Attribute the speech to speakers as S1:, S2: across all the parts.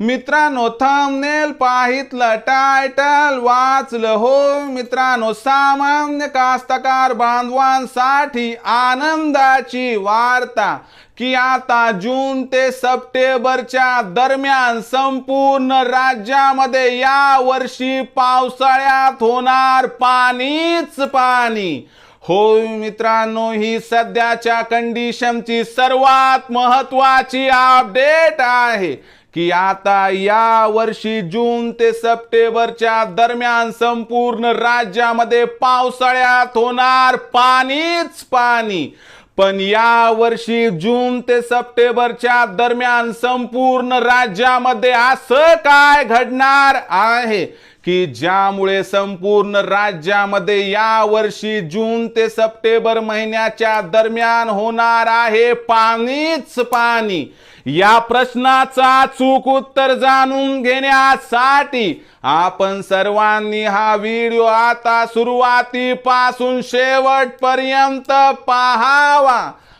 S1: मित्रांनो thumbnail पाहितलं title वाचलं हो. मित्रांनो सामान्य कास्तकार बांधवांसाठी आनंदाची वार्ता की आता जून ते सप्टेंबरच्या दरम्यान संपूर्ण राज्यामध्ये या वर्षी पावसाळ्यात होणार पाणीच पाणी. होय मित्रांनो ही सध्याच्या कंडिशनची सर्वात महत्वाची अपडेट आहे. की आता या वर्षी जून ते सप्टेंबरच्या दरम्यान संपूर्ण राज्यामध्ये पावसाळ्यात होणार पाणीच पाणी. पण या वर्षी जून ते सप्टेंबरच्या दरम्यान संपूर्ण राज्यामध्ये असं काय घडणार आहे? की ज्यामुळे संपूर्ण राज्यामध्ये या वर्षी जून ते सप्टेंबर महिन्याच्या दरम्यान होणार आहे पाणीच पाणी. या प्रश्नाचा चूक उत्तर जाणून घेण्यासाठी आपण सर्वांनी हा व्हिडिओ आता सुरुवातीपासून शेवटपर्यंत पाहावा.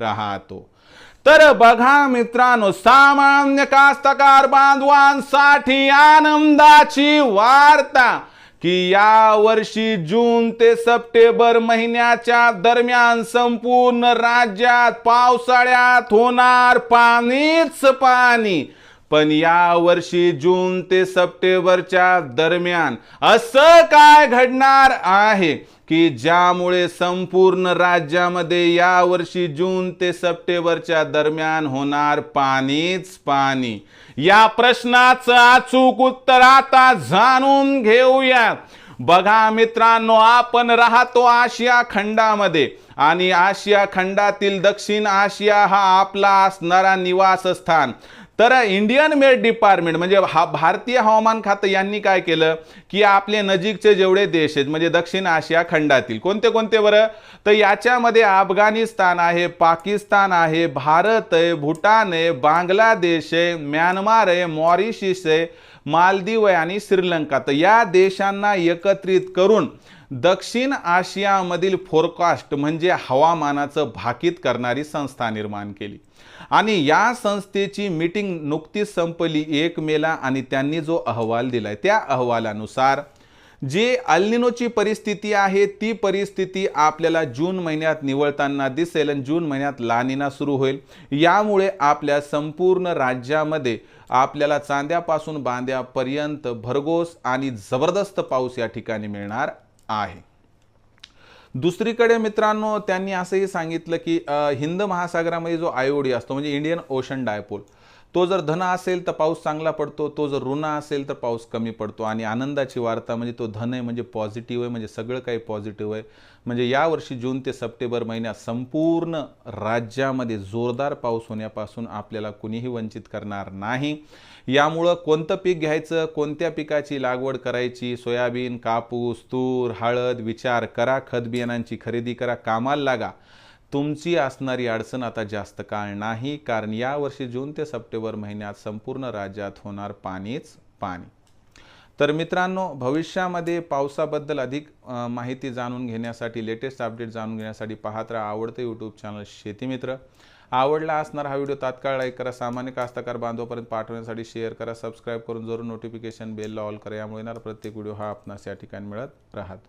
S1: राहतो. तर बघा मित्रांनो सामान्य कास्तकार बांधवांसाठी आनंदाची वार्ता की या वर्षी जून ते सप्टेंबर महिन्याच्या दरम्यान संपूर्ण राज्यात पावसाळ्यात होणार पाणीच पाणी. पण या वर्षी जून ते सप्टेंबरच्या दरम्यान असं काय घडणार आहे की ज्यामुळे संपूर्ण राज्यामध्ये या वर्षी जून ते सप्टेंबरच्या दरम्यान होणार पाणीच पाणी? या प्रश्नाचं अचूक उत्तर आता जाणून घेऊया बघा मित्रांनो आपण राहतो आशिया खंडामध्ये आणि आशिया खंडातील दक्षिण आशिया हा आपला असणारा निवासस्थान. तर इंडियन मेड डिपार्टमेंट म्हणजे हा भारतीय हवामान खातं यांनी काय केलं? की आपले नजीकचे जेवढे देश आहेत म्हणजे दक्षिण आशिया खंडातील कोणते कोणते बरं? तर याच्यामध्ये अफगाणिस्तान आहे पाकिस्तान आहे भारत आहे भूटान आहे बांगलादेश आहे म्यानमार आहे मॉरिशिस आहे मालदीव आहे आणि श्रीलंका. तर या देशांना एकत्रित करून दक्षिण आशियामधील फोरकास्ट म्हणजे हवामानाचं भाकीत करणारी संस्था निर्माण केली. आणि या संस्थेची मीटिंग नुकतीच संपली एक मेला आणि त्यांनी जो अहवाल दिलाय त्या अहवालानुसार जे अल्निनोची परिस्थिती आहे ती परिस्थिती आपल्याला जून महिन्यात निवळताना दिसेल आणि जून महिन्यात लानिना सुरू होईल. यामुळे आपल्या संपूर्ण राज्यामध्ये आपल्याला चांद्यापासून बांद्यापर्यंत भरघोस आणि जबरदस्त पाऊस या ठिकाणी मिळणार आहे. दुसरीकडे मित्रांनो त्यांनी असंही सांगितलं की हिंद महासागरामध्ये जो आयओडी असतो म्हणजे इंडियन ओशन डायपोल तो जर धन असेल तर पाऊस चांगला पडतो तो जर ऋण असेल तर पाऊस कमी पडतो. आणि आनंदाची वार्ता म्हणजे तो धन आहे म्हणजे पॉझिटिव्ह आहे म्हणजे सगळं काही पॉझिटिव्ह आहे. म्हणजे यावर्षी जून ते सप्टेंबर महिन्यात संपूर्ण राज्यामध्ये जोरदार पाऊस होण्यापासून आपल्याला कुणीही वंचित करणार नाही. यामुळं कोणतं पीक घ्यायचं कोणत्या पिकाची लागवड करायची सोयाबीन कापूस तूर हळद विचार करा खत बियाणांची खरेदी करा कामाला लागा. तुमची असणारी अडचण आता जास्त काळ नाही कारण यावर्षी जून ते सप्टेंबर महिन्यात संपूर्ण राज्यात होणार पाणीच पाणी. तर मित्रांनो भविष्यामध्ये पावसाबद्दल अधिक माहिती जाणून घेण्यासाठी लेटेस्ट अपडेट जाणून घेण्यासाठी पाहत राहा आवडतं यूट्यूब चॅनल शेतीमित्र आवडला असणारा हा व्हिडिओ तात्काळ लाईक करा सामान्य कास्तकार बांधवापर्यंत पाठवण्यासाठी शेअर करा सबस्क्राईब करून जरूर नोटिफिकेशन बेलला ऑल करा यामुळे येणार प्रत्येक व्हिडिओ हा आपणास या ठिकाणी मिळत राहतो.